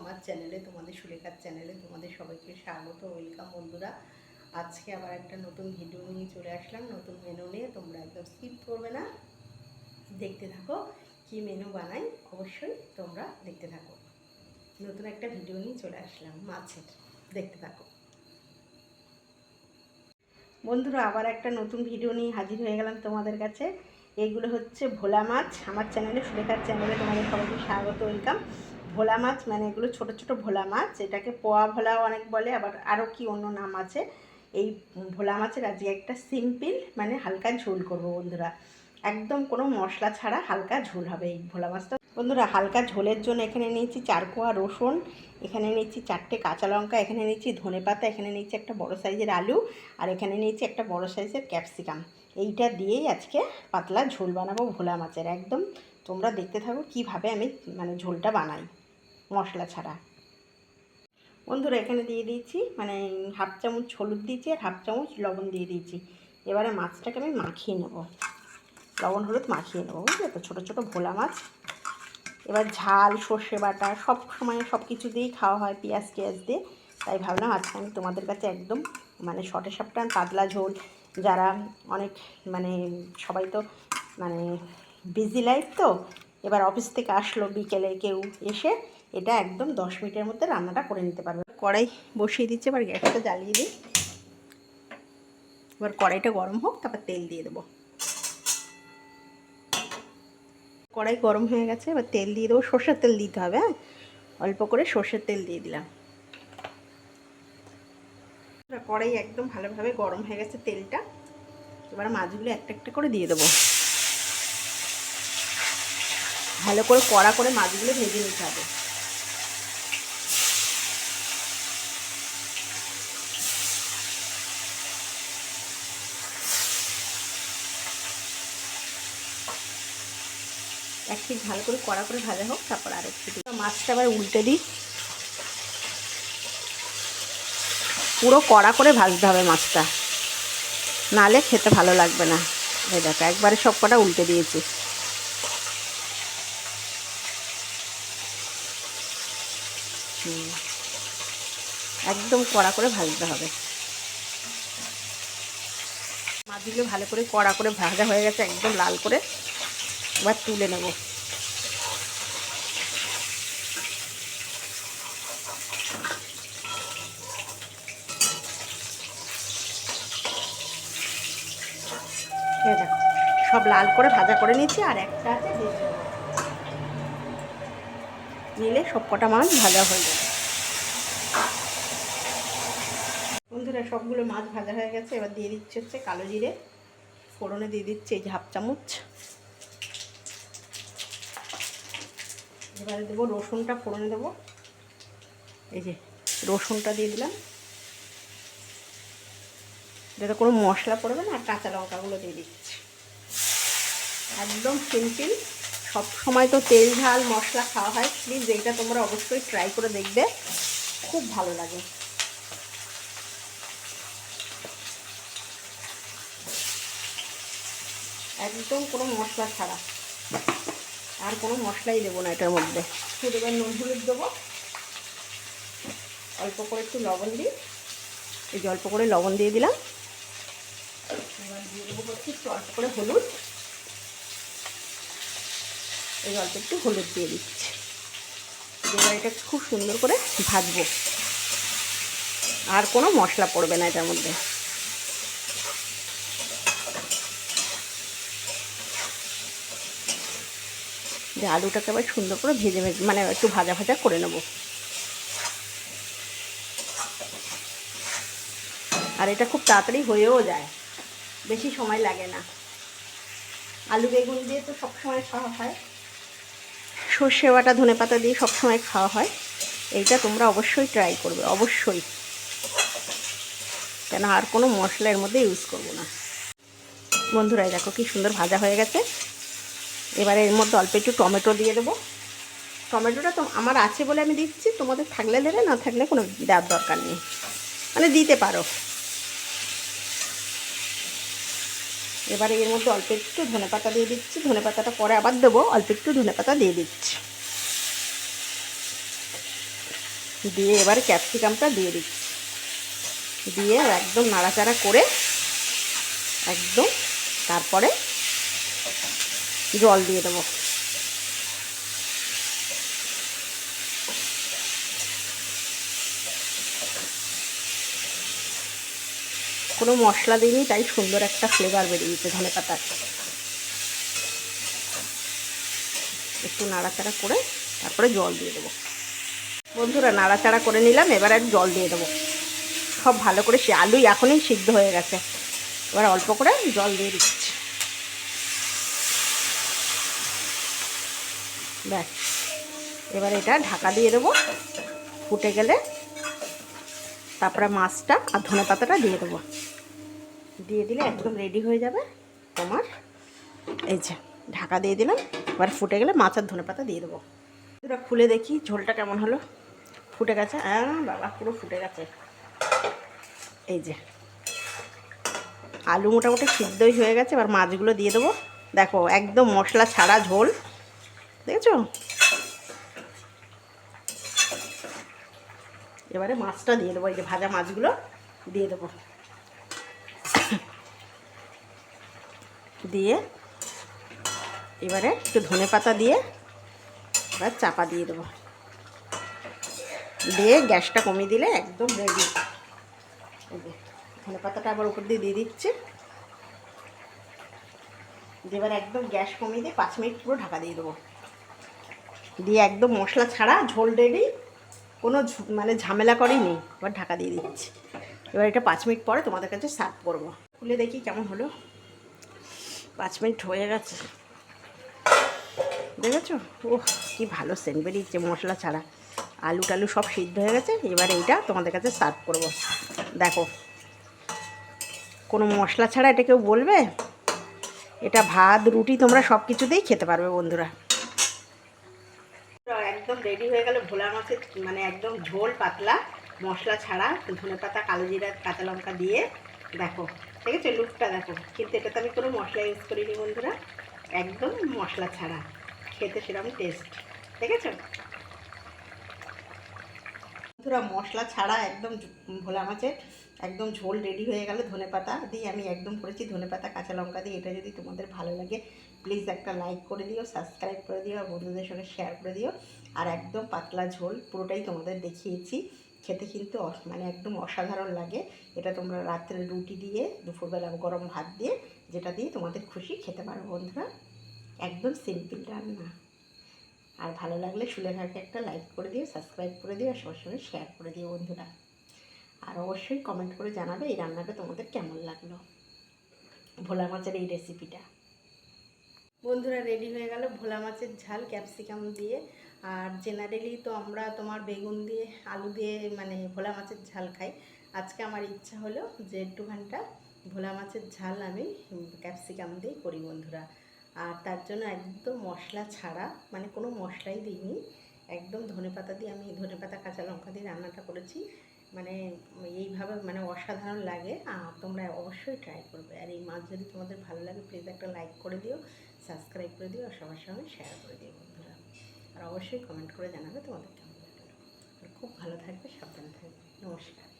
আমার চ্যানেলে, তোমাদের সুলেখার চ্যানেলে তোমাদের সবাইকে স্বাগত, ওয়েলকাম বন্ধুরা। আজকে আবার একটা নতুন ভিডিও নিয়ে চলে আসলাম। নতুন মেনু নিয়ে তোমরা একদম স্কিপ করবে না। দেখতে থাকো কি মেনু বানাই, অবশ্যই তোমরা দেখতে থাকো। নতুন একটা ভিডিও নিয়ে চলে আসলাম, মাছের। দেখতে থাকো। বন্ধুরা, আবার একটা নতুন ভিডিও নিয়ে হাজির হয়ে গেলাম তোমাদের কাছে। এগুলো হচ্ছে ভোলা মাছ। আমার চ্যানেলে, সুলেখার চ্যানেলে তোমাদের সবাইকে স্বাগত, ওয়েলকাম। ভোলা মাছ মানে এগুলো ছোট ছোট ভোলা মাছ, এটাকে পোয়া ভোলাও অনেক বলে, আবার আরও কি অন্য নাম আছে? এই ভোলা মাছের আজকে একটা সিম্পল মানে হালকা ঝোল করব বন্ধুরা। একদম কোনো মশলা ছাড়া হালকা ঝোল হবে এই ভোলা মাছটা। বন্ধুরা, হালকা ঝোলের জন্য এখানে নিয়েছি চার কোয়া রসুন, এখানে নিয়েছি চারটে কাঁচা লঙ্কা, এখানে নিয়েছি ধনে পাতা, এখানে নিয়েছি একটা বড় সাইজের আলু, আর এখানে নিয়েছি একটা বড় সাইজের ক্যাপসিকাম। এইটা দিয়েই আজকে পাতলা ঝোল বানাবো ভোলা মাছের। একদম তোমরা দেখতে থাকো কীভাবে আমি মানে ঝোলটা বানাই। মশলা ছাড়া। বন্ধুরা, এখানে দিয়ে দিয়েছি মানে হাফ চামচ হলুদ দিয়েছি আর হাফ চামচ লবণ দিয়ে দিয়েছি। এবারে মাছটাকে আমি মাখিয়ে নেব। লবণ হলুদ মাখিয়ে নেব, বুঝলে তো? ছোটো ছোটো ভোলা মাছ। এবার ঝাল, সর্ষে বাটা, সব সময় সব কিছু দিয়েই খাওয়া হয় পেঁয়াজ টিয়াজ দিয়ে। তাই ভাবলাম আজকে আমি তোমাদের কাছে একদম মানে শটে সাপটান পাতলা ঝোল, যারা অনেক মানে সবাই তো মানে বিজি লাইফ তো, এবার অফিস থেকে আসলো বিকেলে কেউ এসে। এটা একদম দশ মিনিটের মধ্যে রান্নাটা করে নিতে পারবে। কড়াই বসিয়ে দিচ্ছে, এবার গ্যাসটা জ্বালিয়ে দিই। এবার কড়াইটা গরম হোক, তারপর তেল দিয়ে দেবো। কড়াই গরম হয়ে গেছে, এবার তেল দিয়ে দেবো। সর্ষের তেল দিতে হবে হ্যাঁ? অল্প করে সর্ষের তেল দিয়ে দিলাম। কড়াই একদম ভালোভাবে গরম হয়ে গেছে তেলটা। এবার মাছগুলো একটা একটা করে দিয়ে দেবো। ভালো করে কড়া করে মাছগুলো ভেজে নিতে হবে। এক পিস ভালো করে, কড়া করে ভাজা হোক, তারপর আর একটু মাছটা আবার উল্টে দিই। পুরো কড়া করে ভাজতে হবে মাছটা। নালে খেতে ভালো লাগবে না। এই দেখো, একবারে সব কটা উল্টে দিয়েছি। একদম কড়া করে ভাজতে হবে। মাছগুলো ভালো করে কড়া করে ভাজা হয়ে গেছে, একদম লাল করে। এবার তুলে নেব। সব লাল করে ভাজা করে নিচ্ছি আর একটা আছে নিলে সব কটা মাছ ভাজা হয়ে যাবে। বন্ধুরা, সবগুলো মাছ ভাজা হয়ে গেছে। এবার দিয়ে দিচ্ছে হচ্ছে কালো জিরে, ফোড়নে দিয়ে দিচ্ছে এই হাফ চামচ। এবারে দেবো রসুনটা ফোড়নে দেবো। এই যে রসুনটা দিয়ে দিলাম। যাতে কোনো মশলা পড়বে না, আর কাঁচা লঙ্কাগুলো দিয়ে দিচ্ছি। একদম সিম্পল। সব সময় তো তেল, ঝাল, মশলা খাওয়া হয়। প্লিজ এইটা তোমরা অবশ্যই ট্রাই করে দেখবে। খুব ভালো লাগে। একদম কোনো মশলা ছাড়া। আর কোনো মশলাই দেবো না এটার মধ্যে। শুধু এবার নুন হলুদ দেবো। অল্প করে একটু লবণ দিই। এই যে অল্প করে লবণ দিয়ে দিলাম। এবার দিয়ে দেবো হচ্ছে একটু অল্প করে হলুদ। এই অল্প একটু হলুদ দিয়ে দিচ্ছি। এবার এটা খুব সুন্দর করে ভাজবো। আর কোনো মশলা পড়বে না এটার মধ্যে। যে আলুটাকে আবার সুন্দর করে ভেজে ভেজে মানে একটু ভাজা ভাজা করে নেব। আর এটা খুব তাড়াতাড়ি হয়েও যায়, বেশি সময় লাগে না। আলু বেগুন দিয়ে তো সবসময় খাওয়া হয়। সর্ষে বাটা, ধনে পাতা দিয়ে সবসময় খাওয়া হয়। এইটা তোমরা অবশ্যই ট্রাই করবে, অবশ্যই। কেন আর কোনো মশলা এর মধ্যে ইউজ করব না। বন্ধুরা দেখো কি সুন্দর ভাজা হয়ে গেছে। এবারে এর মধ্যে অল্প একটু টমেটো দিয়ে দেবো। টমেটোটা তো আমার আছে বলে আমি দিচ্ছি, তোমাদের থাকলে দেবে, না থাকলে কোনো দেওয়ার দরকার নেই। মানে দিতে পারো। এবারে এর মধ্যে অল্প একটু ধনে পাতা দিয়ে দিচ্ছি। ধনে পাতাটা পরে আবার দেবো, অল্প একটু ধনে পাতা দিয়ে দিচ্ছি। দিয়ে এবার ক্যাপসিকামটা দিয়ে দিচ্ছি। দিয়ে একদম নাড়াচাড়া করে একদম তারপরে জল দিয়ে দেবো। কোনো মশলা দিইনি, তাই সুন্দর একটা ফ্লেভার বেরিয়েছে ধনে পাতার। একটু নাড়াচাড়া করে তারপরে জল দিয়ে দেবো। বন্ধুরা, নাড়াচাড়া করে নিলাম, এবার আর জল দিয়ে দেবো। সব ভালো করে সে আলুই এখনই সিদ্ধ হয়ে গেছে। এবার অল্প করে জল দিয়ে দিচ্ছি। ব্যাস। এবার এটা ঢাকা দিয়ে দেবো। ফুটে গেলে তারপরে মাছটা আর ধনে পাতাটা দিয়ে দেবো। দিয়ে দিলে একদম রেডি হয়ে যাবে তোমার। এই যে, ঢাকা দিয়ে দিলাম। এবার ফুটে গেলে মাছ আর ধনে পাতা দিয়ে দেবো। এটা খুলে দেখি ঝোলটা কেমন হলো। ফুটে গেছে? হ্যাঁ বাবা, পুরো ফুটে গেছে। এই যে, আলু মোটামুটি সিদ্ধই হয়ে গেছে। এবার মাছগুলো দিয়ে দেবো। দেখো, একদম মশলা ছাড়া ঝোল। দেখেছ? এবারে মাছটা দিয়ে দেবো, এই যে ভাজা মাছগুলো দিয়ে দেবো। দিয়ে এবারে একটু ধনে পাতা দিয়ে এবার চাপা দিয়ে দেবো। দিয়ে গ্যাসটা কমিয়ে দিলে একদম রেডি ধনে পাতাটা আবার উপর দিয়ে দিয়ে দিচ্ছে। এবার একদম গ্যাস কমিয়ে দিয়ে পাঁচ মিনিট পুরো ঢাকা দিয়ে দেবো। দিয়ে একদম মশলা ছাড়া ঝোল রেডি কোনো মানে ঝামেলা করেই নেই, এবার ঢাকা দিয়ে দিচ্ছি। এবার এটা পাঁচ মিনিট পরে তোমাদের কাছে সার্ভ করব। খুলে দেখি কেমন হলো। পাঁচ মিনিট হয়ে গেছে। দেখেছ? ও কি ভালো সেন্ট বেরিয়েছে মশলা ছাড়া। আলু টালু সব সিদ্ধ হয়ে গেছে, এবার এইটা তোমাদের কাছে সার্ভ করব। দেখো। কোনো মশলা ছাড়া এটা কেউ বলবে? এটা ভাত, রুটি তোমরা সব কিছুতেই খেতে পারবে বন্ধুরা। একদম রেডি হয়ে গেল ভোলা মাছের মানে একদম ঝোল পাতলা, মশলা ছাড়া, ধনে পাতা, কালো জিরা, কাঁচা লঙ্কা দিয়ে। দেখো, ঠিক আছে লুকটা দেখো। কিন্তু এটাতে আমি কোনো মশলা ইউজ করিনি বন্ধুরা, একদম মশলা ছাড়া। খেতে সেরকম টেস্ট ঠিক আছে? বন্ধুরা, মশলা ছাড়া একদম ভোলা মাছের একদম ঝোল রেডি হয়ে গেল ধনে পাতা দিয়ে। আমি একদম করেছি ধনে পাতা, কাঁচা লঙ্কা দিয়ে। এটা যদি তোমাদের ভালো লাগে প্লিজ একটা লাইক করে দিও সাবস্ক্রাইব করে দিও আর বন্ধুদের সঙ্গে শেয়ার করে দিও। আর একদম পাতলা ঝোল, পুরোটাই তোমাদের দেখিয়েছি। খেতে কিন্তু মানে একদম অসাধারণ লাগে। এটা তোমরা রাত্রে রুটি দিয়ে, দুপুরবেলা গরম ভাত দিয়ে, যেটা দিয়ে তোমাদের খুশি খেতে পারো বন্ধুরা। একদম সিম্পল রান্না। আর ভালো লাগলে সুলেখাকে একটা লাইক করে দিও সাবস্ক্রাইব করে দিও আর সবার সঙ্গে শেয়ার করে দিও বন্ধুরা। আর অবশ্যই কমেন্ট করে জানাবে এই রান্নাটা তোমাদের কেমন লাগল। ভোলা মাছের এই রেসিপিটা বন্ধুরা রেডি হয়ে গেল ভোলা মাছের ঝাল ক্যাপসিকাম দিয়ে। আর জেনারেলি তো আমরা তোমার বেগুন দিয়ে, আলু দিয়ে মানে ভোলা মাছের ঝাল খাই। আজকে আমার ইচ্ছা হলো যে একটু একটুখানটা ভোলা মাছের ঝাল আমি ক্যাপসিকাম দিয়ে করি বন্ধুরা। আর তার জন্য একদম মশলা ছাড়া মানে কোনো মশলাই দিইনি। একদম ধনেপাতা দিয়ে আমি ধনেপাতা কাঁচা লঙ্কা দিয়ে রান্নাটা করেছি। মানে এইভাবে মানে অসাধারণ লাগে। আর তোমরা অবশ্যই ট্রাই করবে। আর এই মাছ যদি তোমাদের ভালো লাগে প্লিজ একটা লাইক করে দিও। সাবস্ক্রাইব করে দিও আর সবার সঙ্গে শেয়ার করে দিও বন্ধুরা। আর অবশ্যই কমেন্ট করে জানাবে তোমাদের কেমন আর খুব ভালো থাকবে, সাবধানে থাকবে। নমস্কার।